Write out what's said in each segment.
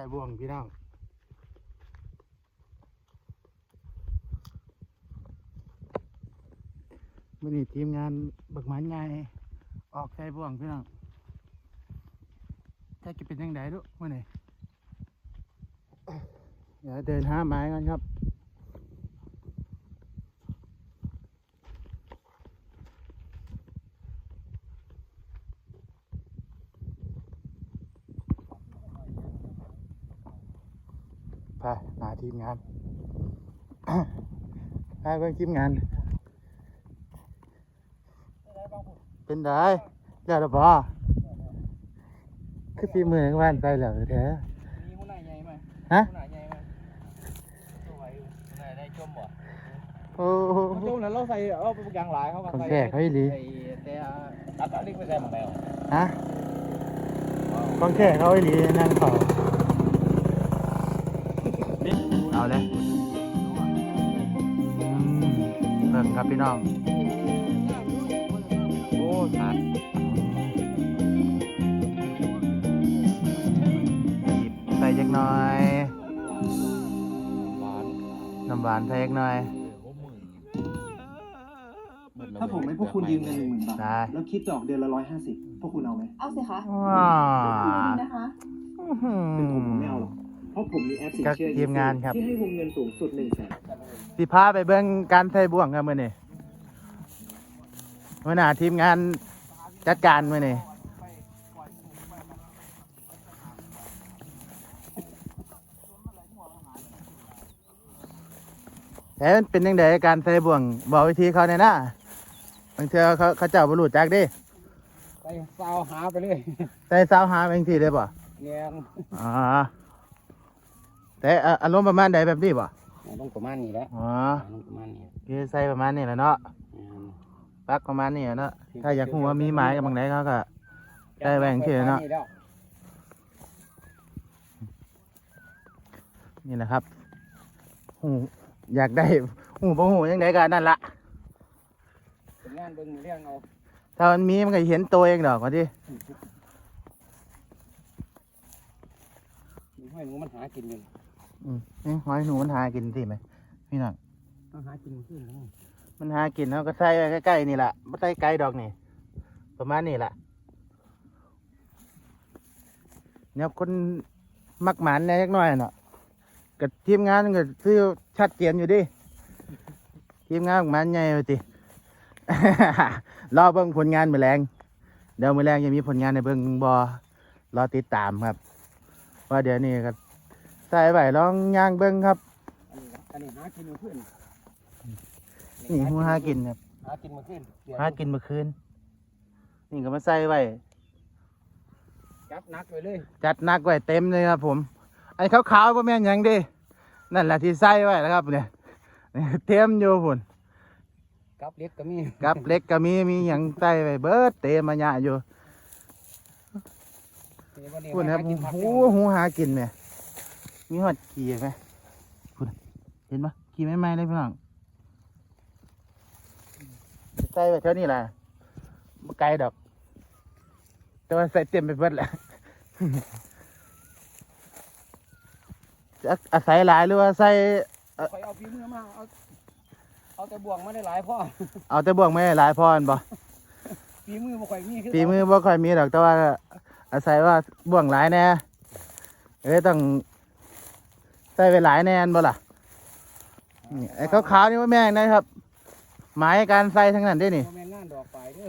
ส่บ่วงพี่น้องวันนี้ทีมงานบักหมันไงออกใส่บ่วงพี่น้องถ้าจะเป็นยังไงลูกมื่อนี้เดี๋ยวเดินหาไม้กันครับ ไปหาที มงานไปเบิ่งทีมงาน เป็นได้แล้วหรือเปล่าคือปีมือของบ้านไปแล้วแท้มีมุ้นไหนใหญ่ไหมฮะมุ้นไหนใหญ่ไหมสวยอยู่มุ้นไหนได้จมบ่โอ้โหจมแล้วเราใส่เอาไปยางหลายเขาก็ของใส่แท้เขาอีหลีใส่แต่ตัดตัดลิกไปใส่หมดแล้วฮะกองแค่เขาไอ้หลีนั่งเผา เอาเลยอืมเบิ่งครับพี่น้อง โอ้ขาดใส่จักหน่อยหวานน้ำหวานใส่จักหน่อย ถ้าผมให้พวกคุณยืมเงินหนึ่งหมื่นบาท ได้ แล้วคิดดอกเดือนละร้อยห้าสิบพวกคุณเอาไหมเอาสิคะว้าดีนะคะเป็นผมผมไม่เอาหรอก เพราะผมมีแอปสินเชื่อกับทีมงานครับ ที่ให้วงเงินสูงสุดหนึ่งแสนสิพาไปเบิ่งการใส่บ่วงครับมื้อนี้มื้อหน้าทีมงานจัดการมื้อนี้แต่มันเป็นยังไงการใส่บ่วงบอกวิธีเขาแน่นะบางเทื่อเขาเขาเจ้าบ่รู้จักเดิไปซาวหาไปเลยใส่สาวหาบางทีได้ป่ะเงี้ยอ๋อ แต่อะอารมณ์ประมาณใดแบบนี้ป่ะต้องประมาณนี้แหละอ๋อต้องประมาณนี้คือใส่ประมาณนี้แหละเนาะอืมปักประมาณนี้แหละเนาะถ้าอยากรู้ว่ามีหมายกับบางไหนเขาก็ ได้แบ่งที่เนาะแล้วนี่แหละครับหูอยากได้หูบ่หูยังไงกันนั่นละเป็นงานเบิ่งเรื่องเอาถ้ามันมีมันก็เห็นตัวเองดอกว่าที่มีห้อยหนูมันหากินอยู่ อืมนี่หอยหนูมันหากินสิไหมพี่น้องมันหากินขึ้นแล้วมันหากินเขาก็ใส่ไว้ใกล้ๆนี่แหละไม่ใส่ไกลดอกนี่ ประมาณนี้แหละเนี่ยคนมักหมันแหน่ยักหน่อยเนาะกับทีมงานก็ซื้อชัดเจนอยู่ดิทีมงานมักหมันใหญ่ไปติ รอเบิ่งผลงานมือแรงเดี๋ยวมือแรงจะมีผลงานในเบิ่งบอรอติดตามครับ ว่าเดี๋ยวนี้ก็ ใส่ไว้ลองย่างเบิ่งครับ อันนี้อันนี้หากินมาขึ้นนี่หูหากินครับหากินมาขึ้นเดี๋ยวหากินเมื่อคืน นี่ก็มาใส่ไว้จับหนักไปเลย จัดหนักไว้เต็มเลยครับผมไอ้ขาวๆก็แม่นหยังเดินั่นแหละที่ใส่ไว้แล้วครับเนี่ยเต็มอยู่พุ่นกับเล็กก็มีกับเล็กก็มีมีหยังใส่ไว้เบิดเต็มมาหยะอยู่พุ่นครับหูหูหากินเนี่ย มีหอดขี่ไหมพุ่นเห็นปะขี่ไม่ไหมเลยพี่น้องใส่ไว้เท่านี้แหละบ่ไกลดอก แต่ว่าใส่เต็มไปเบิดแหละจะอาศัยหลายหรือว่าใส่คอยเอาฝีมือมาเอาเอาแต่บ่วงมาได้หลายพ่อเอาแต่บ่วงไม่หลายพรบ่ฝีมือบ่ค่อยมีคือฝีมือบ่ค่อยมีดอกแต่ว่า อาศัยว่าบ่วงหลายแน่เอ้ยต้อง ใส่ไปหลายแน่นบ่ล่ะนี่ไอ้ขาวๆนี่ว่าแม่งนะครับ หมายการใส่ทั้งนั้นเด้นี่บ่แม่นงานดอกไฟเด้อ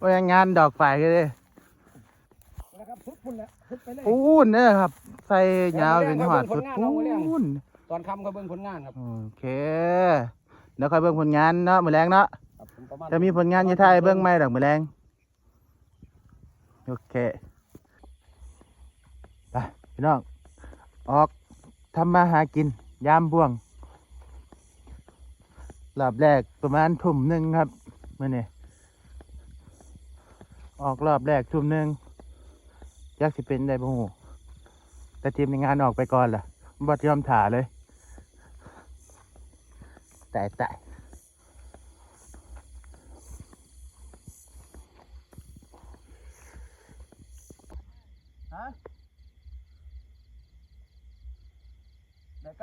ว่ายังงานดอกไฟก็ได้นะครับทุบพุ่นแหละทุบไปเลย ปูนเนี่ยครับ ใส่ยาวถึงหอดสุดปูนตอนค่ำก็เบิ่งผลงานครับ โอเค เดี๋ยวค่อยเบิ่งผลงานเนาะมื้อแรงเนาะครับผมประมาณจะมีผลงานอยี่ไทยเบื้องไม่ดอกมือแรงโอเค ไป พี่น้อง ออก ทำมาหากิน ยามบ่วงรอบแรกประมาณทุ่มหนึ่งครับมื่อนี้ออกรอบแรกทุ่มหนึ่งยักสิเป็นได้บ่หูแต่ทีมในงานออกไปก่อนล่ะบัดยอมถ่าเลยแต่แต่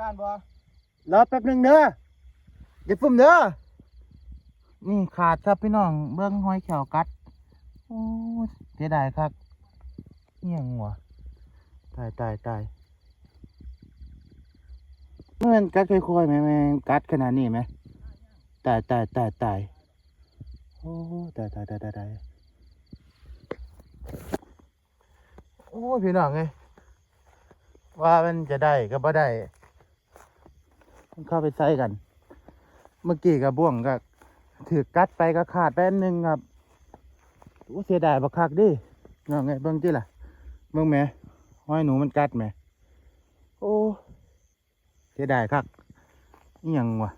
การบ่รอแป๊บหนึ่งเด้ออย่าฟุ่มเด้อนี่ขาดครับพี่น้องเบิ้งหอยแขวกัดโอ้เสียดายครับเงี้ยงหัวตายตายตายเมื่อมันกัดค่อยๆไหมแม่งกัดขนาดนี้ไหมตายตายตายตายโอ้ตายตายตายตายตายโอ้พี่น้องเอ้ยว่ามันจะได้ก็บ่ได้ มันเข้าไปใส่กัน เมื่อกี้กับบ่วงก็ถือกัดไปก็ขาดไปอันหนึงครับโอ้เสียดายบักคักดิน้องไงเบิ่งที่ล่ะ เบิ่งแม่ห้อยหนูมันกัดแม่โอ้เสียดายคักนี่ยังวะ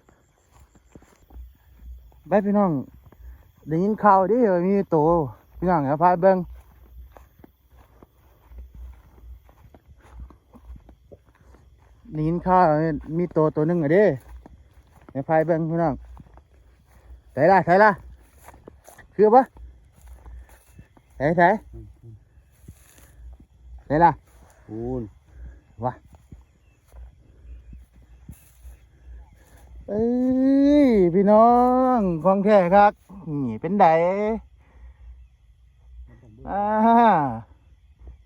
ไปพี่น้องได้ยินข่าวดิมีโตพี่น้องครับพาไปเบิ่ง ได้ยินข่าวว่ามีโตตัวหนึงอะเด้เดี๋ยวพายเบิ่งพี่น้องใส่ละใส่ละคือปะใส่ใส่ใส่ละคูณวะเอ้ยพี่น้องของแท้ครับนี่เป็นไดอ่า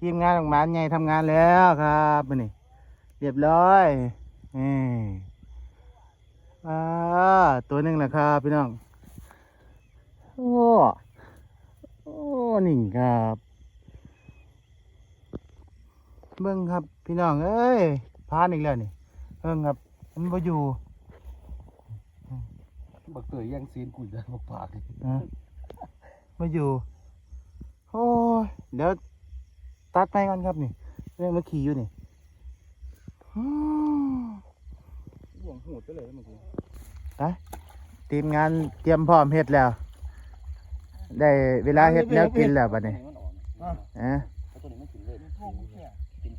ทีมงานของหมานใหญ่ทำงานแล้วครับมื้อนี่ เรียบร้อยนี่อ่าตัวหนึ่งแหละครับพี่น้อง โอ้ โอ้นิ่งครับ เบิ้งครับพี่น้อง เอ้ยพานอีกแล้วนี่ เบิ้งครับ มันมาอยู่บักเตยยังซีนกุยได้บักปากนี่นะมาอยู่ โอ้ยเดี๋ยวตัดไปก่อนครับนี่เรื่องมาขี่อยู่นี่อืม บ่วงหูดไปเลยเมื่อกี้ทีมงานเตรียมพร้อมเฮ็ดแล้ว ได้เวลาเฮ็ดแนวกินแล้วบัดนี้มันออกนะอะเอาตัวนี้มันกินเลย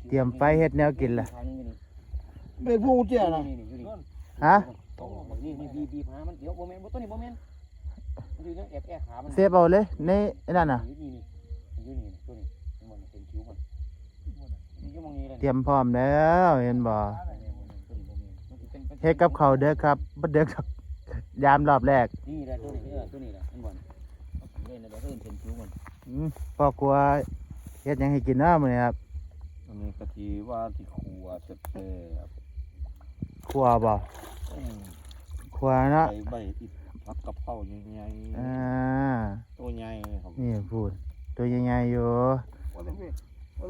เตรียมไฟเฮ็ดแนวกินละทางนี้นี่เป็นผู้เจ้านะนี่นี่อยู่นี่ฮะนี่นี่บีบีพามันเดี๋ยวบ่แม่นบ่ตัวนี้บ่แม่นมันอยู่ยังแอบแอบขามันเซฟเอาเลยในไอ้นั่นน่ะ นี่นี่นี่อยู่นี่ตัวนี้มันเป็นคิ้วมันนี่ อยู่มองนี้เลยเตรียมพร้อมแล้วเห็นบ่เฮ็ดกับข้าวเด้อครับบ่เด้อครับ ยามรอบแรกนี่แหละตัวนี้เออตัวนี้แหละมันบ่เล่นแล้วเพิ่นเป็นคิ้วมันอืมพ่อกลัวเฮ็ดหยังให้กินเนาะมื้อนี้ครับอันนี้กะทิว่าที่ครัวแซ่บครัวบ่ครัวเนาะใส่ใบอิดผักกะเพราใหญ่อ่าๆตัวใหญ่ครับนี่พูดตัวใหญ่ๆอยู่วัน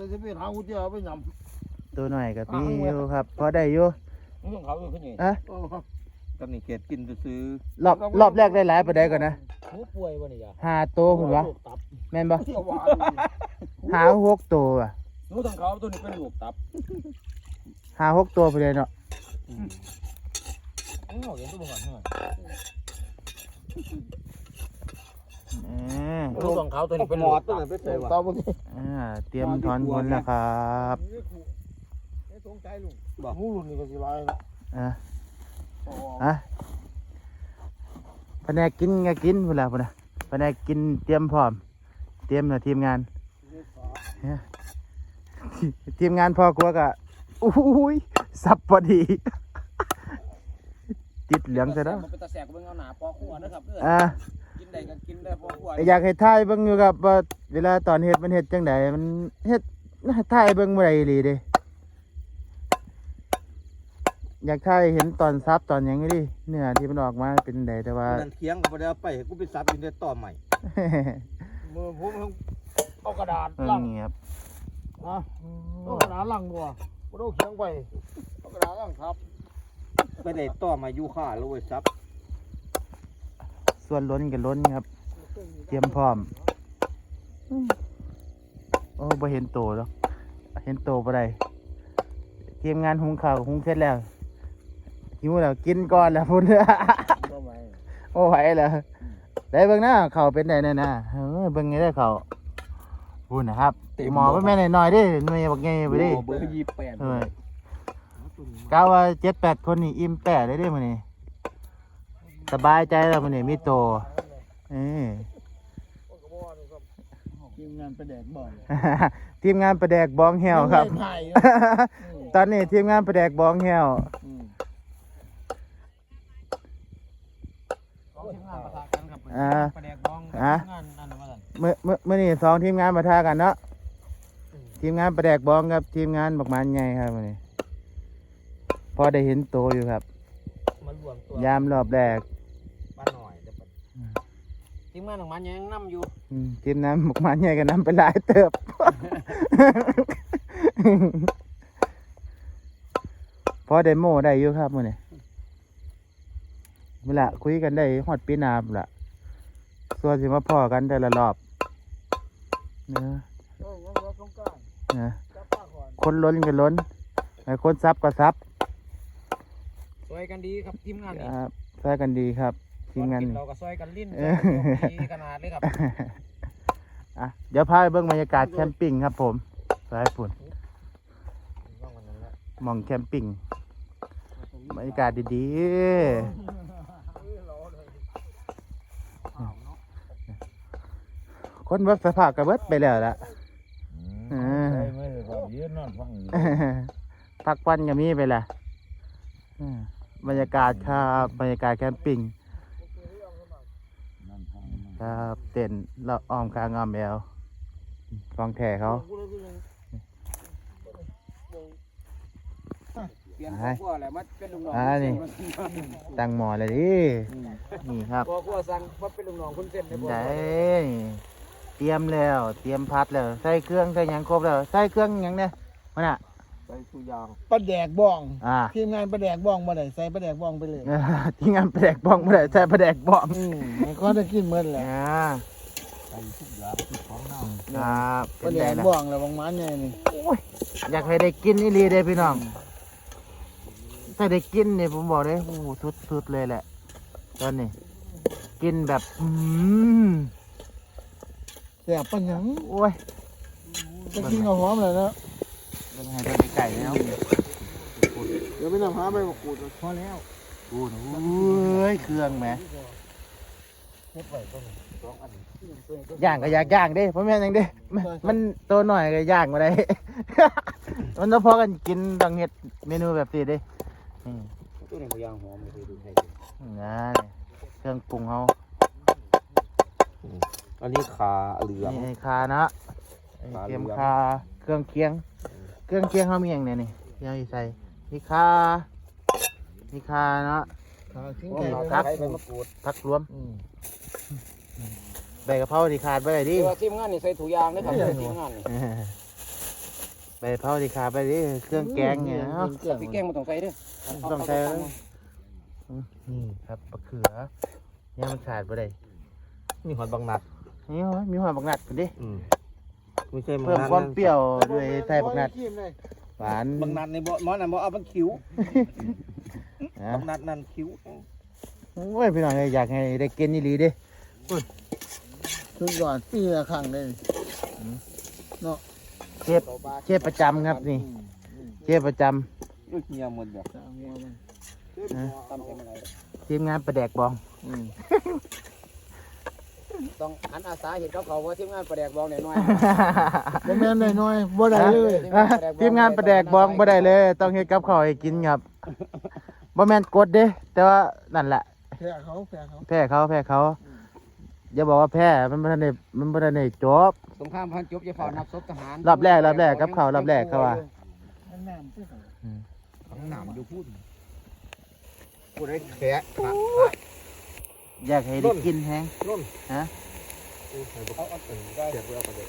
นี้วันนี้จะเป็นหาผู้เจ้าไปยตัวหน่อยก็มีอยู่ครับพอได้อยู่นี่ของเขาอยู่ขึ้นนี่อะำโอ้กับนี่เกดกินซื้อรอบรอบแรกได้หลายปานใดก่อนนะหูป่วยบ่นี่จ้ะห้าตัวพุ่นวะแม่นบ่เที่ยวหวานห้าหกตัวอะหนูของเขาตัวนี้เป็นลูกตับห้าหกตัวไปเลยเนาะนี่เอาเห็นตัวบ่ก่อนเท่าไหร่ อืมหนูของเขาตัวนี้เป็นหมลูอกดตัวตัไหนบไปใส่วะตาบุญอ่าเตรียมถอนผลแล้วครับสงใจลุงบ่หูลุงนี่ก็สิลายอะอะแผนกกินก็กินพุ่นละพุ่นนะแผนกกินเตรียมพร้อม เตรียมนะทีมงานเนี่ยทีมงานพ่อกลัวกะอุ้ยสับพอดีติดเหลืองซะแล้วมันเป็นตาแสกเบิ่งเอาหนาปอขัวนะครับเด้ออ่า กินได้ก็กินได้ปอขัวอยากให้ถ่ายเบิ่งอยู่ครับว่าเวลาตอนเฮ็ดมันเฮ็ดจังไดมันเฮ็ดถ่ายเบิ่งบ่ได้อีหลีเด้อยากถ่ายเห็นตอนซับตอนหยังนี่ดิเนื้อที่มันออกมาเป็นไดแต่ว่า นั่นเคียงก็บ่ได้เอาไปให้กูไปซับอยู่ในต่อใหม่มือผมเอากระดาษเออลังนี่ครับอะเอากระดาษลังบ่บ่ต้องเคียงไปเอากระดาษลังครับ ไปได้ต่อมาอยู่ค่าแล้วเว้ยซับ ส่วนล้นกับล้นครับ เตรียมพร้อม โอ้บ่เห็นโตหรอกเห็นโตบ่ได้ทีมงานหุงข้าวหุงเสร็จแล้วหิวแล้วกินก่อนแล้วพุ่นก็ไว้โอ้ไหวแล้วได้เบิ่งหน้าเขาเป็นไดแน่นะเออเบิ่งไงได้เขาพูดนะครับหมอไปแม่นหน่อยๆเดิหน่วยบักไงไปดิเบอร์ยี่แปดเออกาว่าเจ็ดแปดคนนี่อิ่มแปดได้เด้มื้อนี้ สบายใจแล้วมันนี่มีโตเออทีมงานประแดกบองทีมงานประแดกบองเหี่ยวครับตอนนี้ทีมงานประแดกบองเหี่ยวงตอาปะนเมื่อเมื่อเมื่อนี่สองทีมงานมาท่ากันเนาะทีมงานประแดกบองครับ ทีมงานบักมันไงครับมันนี้พอได้เห็นโตอยู่ครับยามรอบแดก ทีมงานของมันยังนํอยู่อืมทีมน้ำบักมันใหญ่ก็นำไปหลายเติบ พอได้โม่ได้อยู่ครับมื่อนี้เวลาคุยกันได้ฮอดปีหนาพุ่นละส่วนสิมาพ่อกันแต่ละรอบเนอะเออยังเหลือสงกรานต์นะจับปลาก่อนคนล้นก็ล้นไอ้คนซับก็ซับซอยกันดีครับทีมงานนี่ครับใช้กันดีครับ ทีมงานตอกินี่เราก็ซอยกันลิ้นเอซออยกันดีขนาดเลยครับอะเดี๋ยวพาไปเบิ่งบรรยากาศแคมปิ้งครับผมสายฝุ่นว่างวันนั้นแหละหมองแคมปิ้งบรรยากาศดีๆ คนวัดสภาพกระเบิดไปแล้วล่ะเออใช่ไหมครับยืนนอนฟังอยู่พักวันก็มีไปละอืมบรรยากาศครับบรรยากาศแคมปิ้งนอนฟัง ครับ เต็นท์เราอ้อมกลางอ้อมแอวฟองแท้เขาเปลี่ยนครอบครัวแหละมันเป็นลูกน้องอ่านี่ ตั้งหมอเลยดิ นี่ครับครอบครัวสั่งว่าเป็นลูกน้องคุณเส้นในบ่ได้เตรียมแล้ว เตรียมพัดแล้ว ใส่เครื่องใส่หยังครบแล้ว ใส่เครื่องหยังเนี่ยมันอะใส่ ทุกอย่างปลาแดกบ้องอ่า ทีมงานปลาแดกบ้องบ่ได้ใส่ปลาแดกบ้องไปเลยเออที่งานแปลกบ้องไม่ได้ใส่ประแดกบ้องอืมมันก็ได้กินหมดแหละอ่าใส่ทุกอย่างที่ของเน่าครับปเป็ลานแดไงกล่ะบ้องแล้วบางมันใหญ่นี่อยากให้ได้กินนี่ลีเด้พี่น้องถ้าได้กินเนี่ยผมบอกเลยโอ้โหสุดๆเลยแหละ ตอนนี้ กินแบบ อืมแซ่บปานหยังโอ้ยจะกินกับหอมเลยนะ เป็นไงตัวไก่แล้วเดี๋ยวไปนำหาใบมะกรูดพอแล้วกูนโอ้ยเครื่องแหมย่างก็อยากย่างเด้พ่อแม่นยังเด้ มันมันตัวหน่อยก็ย่างมาได้ มันต้องพอกันกินต้องเฮ็ดเมนูแบบนี้เด้อืมตัวนี้พยางหอมเลยดูให้นะเครื่องปรุงเขาอันนี้ขาเหลืองนี่คานะคาเตรียมเหลืองคาเครื่องเคียง เครื่องเคียงเขามีอย่างเนี่ยนี่ที่เราสิใส่มีคามีคาเนาะขาทิ้งโอ้ไก่ยไปคครัรับบใบมะกรูดพักรวมอืมใบกะเพราที่ขาดไปเลยดิตัวทีมงานนี่ใส่ถุงยางนะครับทีมงานนี่ใบกะเพราที่ขาดไปดิเครื่องแกงเนี่ยเนาะพี่แกงมาต้องใส่เด้อต้องใส่นี่ครับมะเขือเนี่ยมันขาดไปเลยนี่หอดบางนัดนี่เหรอมีหัวบักนัดกันดิอืม ไม่ใช่เพิ่มความเปรี้ยวด้วยใส่บักนัดโอ้ยขี้มเลยหวานบางนัดในบ่หมอนั่นบ่เอามันคิ้วนะบางนัดนั่นคิ้วโอ้ยพี่น้องอยากให้ได้กินนี่ลีดิสุดยอดปีละครั้งเลยเชฟเชฟประจำครับนี่เชฟประจำลูกเมียหมดแบบสามหัวมันทำยังไงทีมงานประแดกบองอืม ต้องอันอาสาเห็นเขาเขาว่าทีมงานประแดกบองหน่อยบ่แม่นได้น้อยบ่ได้เลยอะทีมงานประแดกบองบ่ได้เลย ต้องเฮ็ดกับข้าวให้กินครับบ่แม่นกดเด้ แต่ว่านั่นแหละแพ้เขาแพ้เขาแพ้เขาแพ้เขาอย่าบอกว่าแพ้มันบ่ทันได้มันบ่ทันได้จบสงครามพันจบจะฝ่านับศพทหารรอบแรกรอบแรกกับเขาวรอบแรกเขาว่ามันน้ำที่เขาของหนามอยู่พูดพูดได้แขะ อยากให้ได้กินแฮงนุ่นฮะเขาเอาถึงได้เดี๋ยวเอาไปเล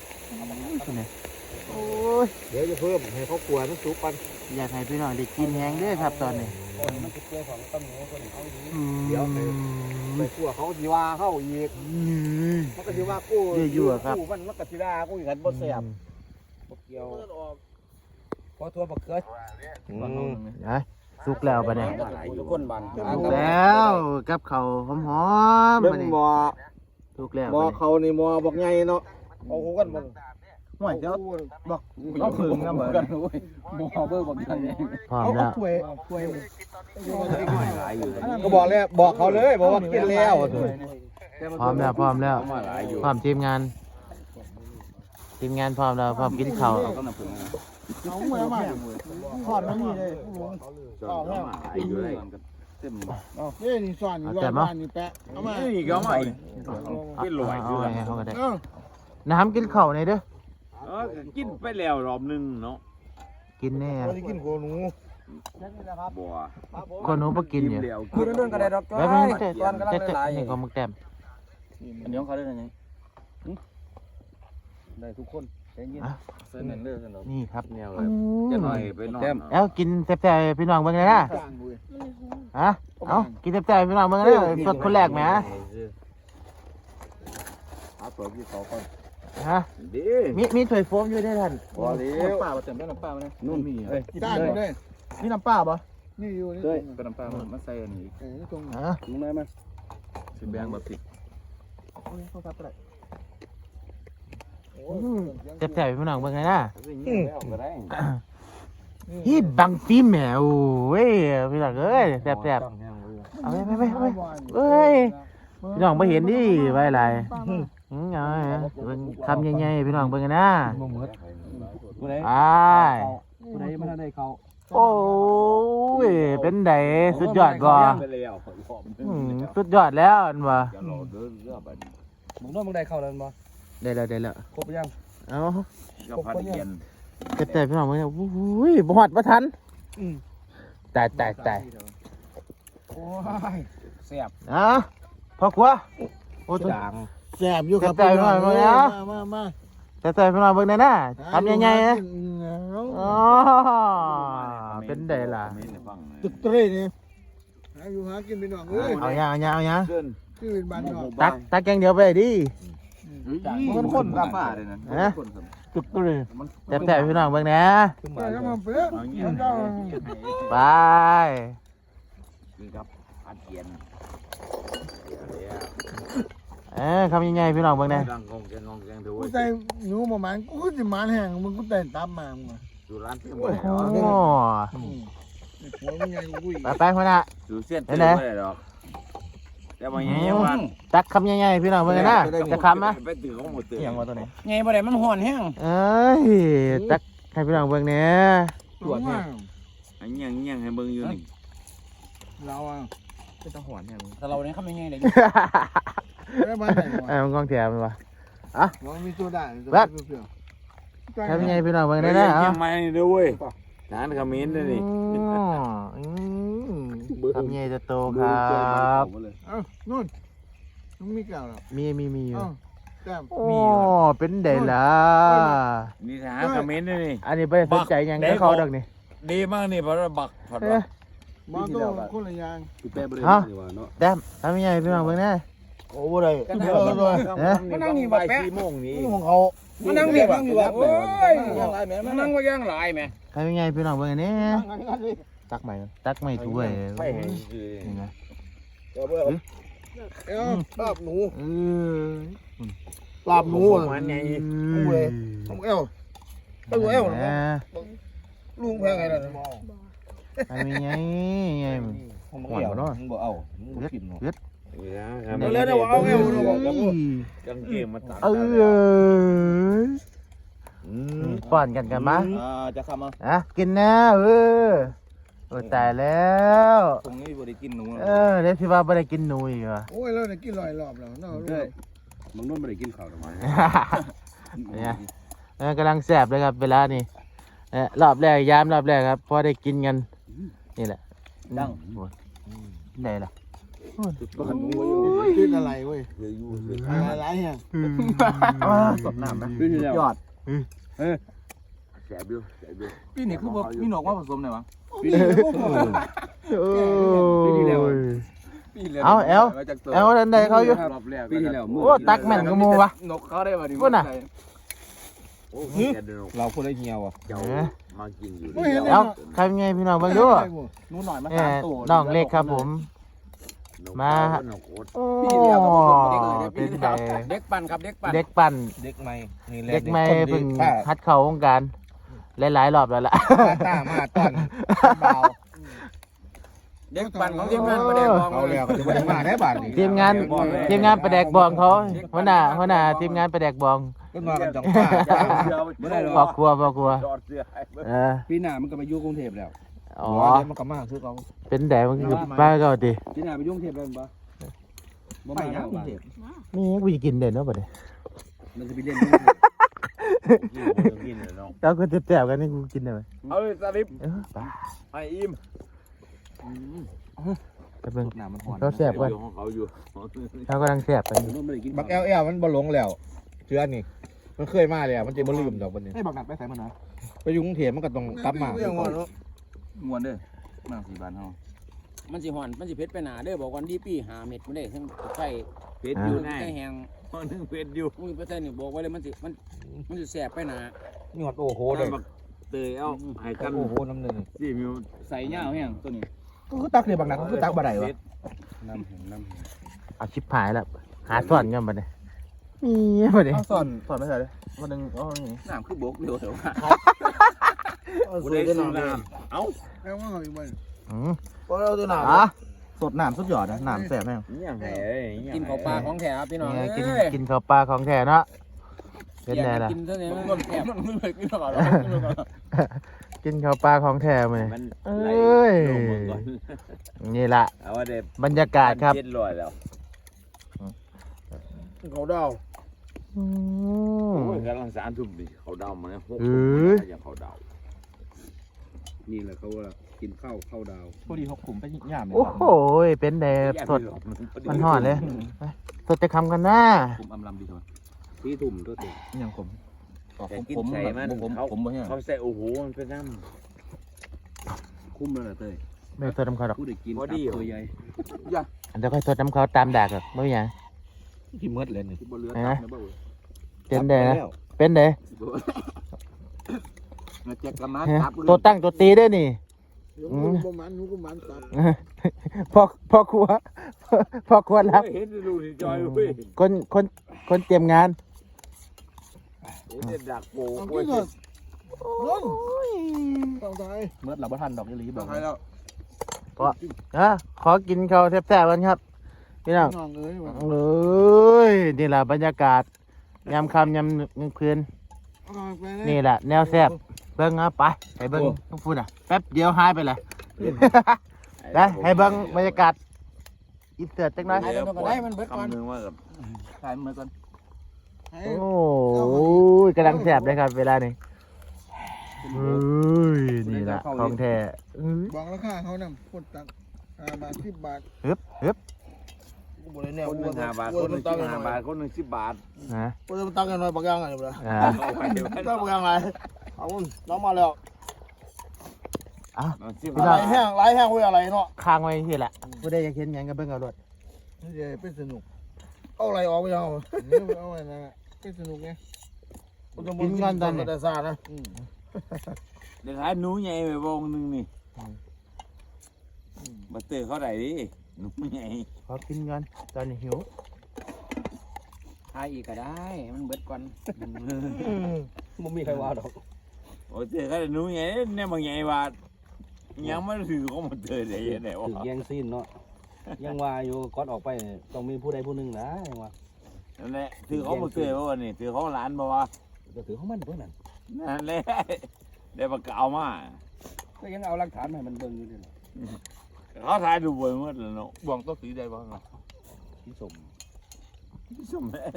ยโอ้ยเดี๋ยวจะเพิ่มให้เขากลัวมันสุกปันอยากให้พี่น้องได้กินแฮงเด้อครับตอนนี้มันจะเกลือของต้นหมูต้นเขาดีอืมเดี๋ยวไปไปกลัวเขาสิว่าเขาอีกอืมมันก็สิว่ากูยั่วๆครับกูมันมันก็สิด่ากูอีกกันบ่แซ่บบ่เกี่ยวพอตัวบักเขืออืมไอ้ สุกแล้วปะเนี่ยทุกคนบ้านสุกแล้วกับเขาวหอมๆเบิ่ปะงเนี่ยหมอสุกแล้วหมอปะเนี่ยเขานี่หมอบักใหญ่เนาะเอาคู่กันบ่ห่วยเจ้าบอกเอาผึ่งนำกันโอ้ยหมอเบิ่งบักใหญ่พร้อมแล้วถ้วยถ้วยก็บอกเลยบอกเขาเลยบอกว่ากินแล้วพร้อมแล้วพร้อมแล้วพร้อมทีมงาน ทีมงานพร้อมแล้วพร้อมกินข้าว เอาเมื่อมาทอดมานี่เลยออกแล้วต็มเอ้ยนี่ซ่อนนี่เอาว่าแต่มาบ้านนี่แปะเอามานี่ก็ไม่เอาเอาไงเขาก็ได้เอ้าน้ำกินข้าวหน่อยเด้อเออกินไปแล้วรอบนึงเนาะกินแน่บ่ได้กินโคหนูบัวคนหนูบ่กินอยู่เดียวคือเรื่องก็ได้ดอกจ้แล้วอยมันจะตอนกำลังจะจะหลายนี่ก็มึกแต้มอันนี้ของเขาได้ยังไงได้ทุกคน ใจเย็นเส้นนั้นเด้อเส้นเรานี่ครับแนวเลยจะหน่อยไปนอนแล้วกินแซ่บๆพี่น้องเบิ่งเลยนะจ้างเว้ยฮะเอ้ากินแซ่บๆพี่น้องเบิ่งเลยนะสดคนแรกแหมหาตัวพี่เขาก่อนฮะดีมีมีถ้วยโฟมอยู่ด้วยท่านพอแล้น้ำวปลามาเติมได้น้ำปลามาเนี่ยนู่นมีเอ้ยจ้างอยู่เด้มีน้ำเปล่าบ่นี่อยู่นี่เฮ้ยเป็นน้ำปลามามาใส่อันนี้เออตรงฮะมึงได้ไหมสิแบงแบบผิดอื มแซ่บๆพี่น้องเบิ่งเลยนะแล้วก็ได้ฮีบังฟีแมวเว้ยพี่น้องเอ้ยแซ่บๆเอาไปไปไปไปเอ้ยพี่น้องบ่เห็นดิไว้หลายอืมเอาเบิ่งคำใหญ่ๆพี่น้องเบิ่งกันนะกูได้อ้ายกูได้มันได้เขาโอ้ย เป็นไดสุดยอดบ่ไปแล้วอืมสุดยอดแล้วอันว่าจะรอเดินเรือบัดนี้มึงว่ามึงได้เขาแล้วบ่ ได้แล้วได้แล้วครบยังเอาก็พันเย็นกระแตพี่น้องเบิ่งเนี่ยอุ้ยบ่ฮอดบ่ทันตายตายตายโอ้ยเสียบอะพ่อครัวโอ้ยด่างแซ่บอยู่ครับแซ่บๆหน่อยมาแล้วมามาแต่แต่พี่น้องเบิ่งได้นะทำยังไงนะเอาอ๋อเป็นไดล่ะตึกเตรนี่หาอยู่หากินไปหน่อยเอ้ยเอาอย่างเอาอย่างเอาอย่างเกินชื่อเป็นบ้านนอกตักตักแกงเดียวไปดิ มันคนราคาเลยนะฮะตึกเลยแต่แต่พี่น้องเบิ่งนะขึ้นไปมาแล้วมาเป๊ะเอาเงี้ยมันก็ไปคือครับพันเย็นเอ้ยคำยังไงพี่น้องเบิ่งนะดังงงแกงงแกงดูกูใส่หนูประมาณกูจะมานแห้งมึงกูแต่ตับมามึงดูร้านเต็มโอ้เลยโหหัวมึงไงกูอีกไปไปพ่อน่ะดูเส้นเต็มเลยดอก แต่ว่าอย่างเงี้ยวันตักคำยังไงพี่น้องเบิ่งนะจะคำมะไปตื่นของหมดตื่นเอียงว่าตัวนี้ไงบ่ได้มันห่อนแห้งเอ้ยตักให้พี่น้องเบิ่งเนี่ยตรวจเนี่ยอันยังยังให้เบิ่งอยู่นี่เราอะเป็นตะห่อนแห้งแต่เราเนี่ยเขาไม่ไงเลยแล้วบ้านไหนเอ้ยมันกองแถวมันวะลองมีโซดาเปรี้ยวคำยังไงพี่น้องเบิ่งได้นะยัเอางไม่ด้วยทานขมิ้นด้วยนี่ อ๋ออืมคำยังไงจะโตครับเอ้านู่นมึงมีแก้วหรอมีมีมีอยู่เอ้าแก้ม โอ้เป็นไดล่ะนี่ทานขมิ้นด้วยนี่ อันนี้ไม่ได้สนใจหยังกับเขาดอกนี่ดีมากนี่เพราะว่าบักผัดเอ้ยมาตัวคนละอย่างฮะแต้มทำยังไงพี่น้องเบิ่งนะโอ้บ่ได้กันเอได้อเลยมันนั่งนี่บ่แปะ4โมงนี่ของเขามันนั่งเรียกนั่งอยู่ว่าโอ้ยมันนั่งว่าย่างหลายแม่ทำยังไงพี่น้องเบิ่งนี่ ตักใหม่ตักใหม่ถ้วยไปให้คือนี่นะเอ้าลาบหนูเออลาบหนูอะมันไงเอาเลยเอาเอวเอาเอวนะลุงแพงไงล่ะทำยังไงยังไงหวานบ่เนาะมึงบ่เอามึงกินเนาะเอาเลยนะว่าเอาเอวนะบอกกับกางเกงมาตัดเออป้อนกันกันมาอ่าจะคำอะอะกินนะเออโอ้ตายแล้วตรงนี้บ่ได้กินหนูเออเดี๋ยวสิว่าไม่ได้กินหนูอีกเหรอโอ้ยเราได้กินลอยรอบแล้วเนาะมึงนู่นไม่ได้กินข้าวหรอมั้ยเนี่ยเออกำลังแสบเลยครับเวลานี่เออรอบแรกยามรอบแรกครับพอได้กินกันนี่แหละดังโอ้ยไหนล่ะกินอะไรเว้ยคืออยู่คืออะไรเฮียสดน้ำนะยอดแสบอยู่แสบอยู่พี่นี่คือบ่พี่หนอกว่าผสมไหนวะ โอ้ยพี่เอาแอลแอลดันใดเขาอยู่รอบแรกปีที่แล้วโอ้ตักแม่นกว่าหมูวะนกเขาได้บ่ดิพุ่นน่ะ โอ้แสบเดินเราพูดได้เหี่ยวอะเจ้ามากินอยู่เอาใครเป็นไงพี่น้องเบ้างดูหนูหน่อยมาเอตามอตู้น้องเล็กครับผม มาโอ้เป็นไงเด็กปั่นครับเด็กปั่นเด็กปั่นเด็กใหม่นี่เด็กไม่เพิ่งฮัดเข้าวงการ หลายๆรอบแล้วล่ะ ตามาตอนเบาเด็กปั่นของทีมงานประเด็กบองเอาแล้วก็จะไม่ได้มาได้บาทนี่ทีมงานทีมงานประแดกบองเขาหัวหน้าหัวหน้าทีมงานประแดกบองก็มากันจังป้าพอครัวพอครัว จอดเสื้อให้เออปีหน้ามันก็ไปอยู่กรุงเทพแล้วอ๋อหัวเดี๋ยวมันก็มาคือเขาเป็นแดดมันคือป้าก็ดิที่ไหนไปยุ่งเทพเลยบ่บ่ไปมายัแล้งวกรุบ่งเทพมีกูจะกินเด่นเนาะบ่เด้มันจะไปเล่นกิ นเลยน้องแล้วก็จะแซ่บกันนี่กูกินได้ไหมเอาเลยสลิปเออไปไอ้อิ่มไปเบิ่งน้ำมันหอนเขาแซ่บก่อนของเขาอยู่เขากำลังแซ่บไปอยู่มันไม่ได้กินบักแอลแอลมันบ่หลงแล้วเชื่อนี่มันเคยมาแล้วมันจะบ่ลืมดอกบัดนี้ให้บักหนักไปใส่มันนะไปอยู่กรุงเทพมันก็ต้องกลับมามวนเด้อมาสี่บาทเฮามันสิห่อนมันสิเพชรไปหนาเด้อบอกวันดีปีหาเม็ดมันได้ทั้งไฟเป็ดอยู่ใส่แหง มันนึงเป็ดอยู่มุ้ยเปอร์เซ็นต์นี่บอกไว้เลยมันสิมันมันสิแสบไปหนาหยอดโอ้โหเลยบักเตยเอาให้กันโอ้โหน้ำหนึ่งสี่มิวใส่เหย้าแห้งตัวนี้ก็คือตักเลยบักหนักก็คือตักบ่ได้วะน้ำเห็นน้ำเห็นเอาชิบหายแล้วหาส่วนกันบ่เด้นี่บ่เด้เอาสอนสอนไม่ใช่เลยวันนึงเอาอย่างนี้น้ำคือบกเดียวเถอะว่าเอากูสูได้ตรได้ซื้อน้ำน้ำเอ้าแม่ว่าเขาอีกวันอืมพอเราตัวหนาวอะ สดน้ำสุดยอดนะน้ำแซ่บแม่งนี่ยังไงกินข้าวปลาของแถวพี่น้องนี่ไงกินเอ้ยกินข้าวปลาของแท้เนาะเป็นไงล่ะกินเท่านี้มันแสบมันไม่เคยกินหรอกกินข้าวปลาของแท้มื้อมันเอ้ยลงมือก่อนนี่ล่ะเอาว่าเด็บรรยากาศครับเจ็ดร้อยแล้วเขาดาวอืมโอ้ยกำลังสารทุ่มดิเขาดาวมาหกเอ้ยอย่างเขาดาว นี่แหละเขาว่ากินข้าวข้าวดาวพอดีเขาขุมไปย่ามเลยโอ้โหเป็นแดดสด มันหอดเลยไปสดจะคำกันนะผมอำลำดีกว่าพี่ทุ่มตัวเต็มอย่างผมแต่กินใส่มันผมเขาผมบ่เหี้ยเขาใส่โอ้โหมันเป็นน้ำคุ้มแล้วนะเต้ยไม่สดน้ำเขาดอกกูได้กินตัวใหญ่อันเดี๋ยวค่อยสดน้ำเขาตามดากหรอกไม่เป็นหยังที่มืดเลยนี่ที่บนเรือไหนนะตับนะเบ้าเป็นแดดนะเป็นแดด มาแจกกระมาฮะตับตัวตั้งตัวตีได้นี่หอืนูมก็มันหนูก็มันตับพ่อพ่อครัวพ่อครัวรับ เห็นดูสิจอยเว้ยคนคนคนเตรียมงานเห็นแต่ดักโป้เอาโอ้กิยนก่อนร้อนต้องตายมืดเราบ่ทันดอกยี่หลีบอกใครแล้วอะขอกินข้าวแซ่บๆกันครับพี่น้องน้องเอ้ยว่ะ เอ้ยนี่แหละบรรยากาศยามค่ำยามกลางคืนเอาไปเลย นี่แหละแนวแซ่บเบิ้งเอาไปให้เบิ้งต้องพูดอะแป๊บเดียวหายไปเลยได้ให้เบิ้งบรรยากาศอินเสิร์ตจักหน่อยให้มันก็ได้มันเบิดก่อนคำหนึ่งว่ากับถ่ายมือก่อนให้โอ้ยกำลังแซ่บเลยครับ เวลานี้เฮ้ยนี่แหละของแท้เอ้ยบอกราคาเขานำคนตักห้าบาทสิบบาทฮึบฮึบกู บอกเลยแนวคนหนึ่งห้าบาทคนหนึ่งสิบห้าบาทคนหนึ่งสิบบาทนะกูจะมาตักกันหน่อยบักย่างอะไรบ้างอ่าเอาไปเดี๋ยวตักบักย่างอะไรเอาคุณน้องมาแล้วสิบอะไรบาทแห้งไรแห้งไว้อะไรเนาะค้างไว้ที่แหละผู้ใดอยากเห็นหยังก็เบิ้งเอารถเดี๋ยวเป็นสนุกเอาอะไรออกไปเอาเอาอะไรนะเป็นสนุกไงแต่ซานะเดี๋ยวขายหนูใหญ่ไปวงหนึ่งนี่มาเตะเขาได้ดิห นูใหญ่ขอกินก่อนตอนนี้หิวทายอีกก็ได้ มันเบิดก่อนมันมีใครว่าดอกโอ้เตะเขาได้หนูใหญ่เนี่ยบางใหญ่ว่ายังไม่ถือของมันเตะได้ยังไงวะถึงแย่งซีนเนาะยังว่าอยู่ก่อนออกไปต้องมีผู้ใดผู้หนึ่งนะยังว่านั่นแหละถือของมันเตะว่าวันนี้ถือของหลานบ่วะจะถือของมันเพื่อนนั่นนั่นแหละได้ปากกามาก็ยังเอาหลักฐานมาให้มันเบิ่งอยู่นี่แหละ เขาถ่ายดูบ่อยหมดแล้วเนาะบ่วงตัวสีใดบ้างสีสมสมัย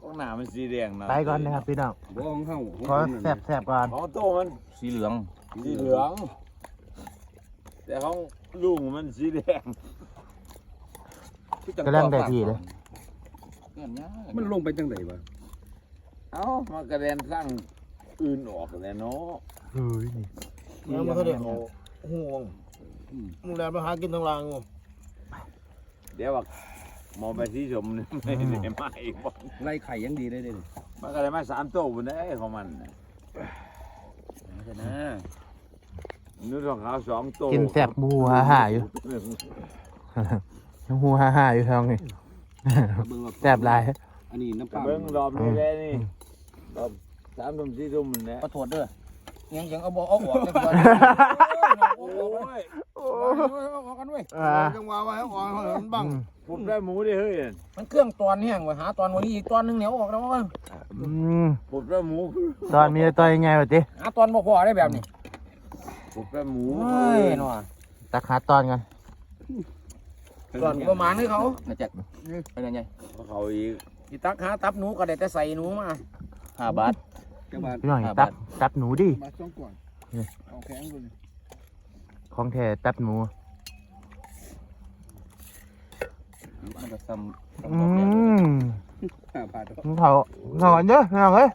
ของหน้ามันสีแดงนะไปก่อนนะครับพี่น้องบ่ของเฮาขอแซ่บๆก่อน ของโตมันสีเหลืองสีเหลือง แต่ของลุงมันสีแดงกำลังได้ที่เลย มันลงไปจังไดวะเอ้ามากระเด็นสร้างอื่นออกแล้วเนาะเฮ้ยนี่ แล้วมันก็เด็กห่วง มึงแล้วมาหากินทางล่างเดี๋ยวว่าหมอไปที่ชมนี่ไม่ได้มาอีกบ่ไล่ไข่ยังดีได้เด้มันก็ได้มาสามโต๊ะบนได้ของมันน่ะนะนู่นของเขาสองโต๊ะกินแซ่บหมูฮ่าฮ่าๆอยู่น้ำหูฮ่าฮ่าๆอยู่ทางนี้เบิ่งว่าแซ่บหลาย อันนี้น้ำปลาเบิ้งรอบนี้แหละนี่รอบสามทุ่มสี่ทุ่มมันแหละขอโทษเด้อยังยังเอาบ่เอาออกเลยก่อน โอ้ยเอากันเว้ยอ่าจังหวะว่าให้อ่อนมันบังผมได้หมูดิเฮ้ยมันเครื่องตอนแห้งไว้หาตอนวันนี้อีกตอนหนึงเหนียวออกแล้วว่าอืมผมได้หมูตอนมีตอนยังไงวะติหาตอนบ่พอได้แบบนี้สุกแป้หมูโอ้ยเนาะตักหาตอนกันก่อนประมาณให้เขาน่าจะเป็นยังไงเขาอีกสิตักหาตับหนูก็ได้แต่ใส่หนูมาห้าบาทจะบาดพี่น้องครับตับตับหนูดิบาดช่องก่อนเอาแข็งก่อน ของแท้ตับหนูมันก็ซ้ำอืมห้าบาทมึงเขาเขากันเยอะพี่น้องเอ้ย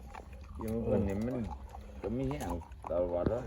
ยังเพิ่นนี่มันก็มีแห้งตลอดแล้ว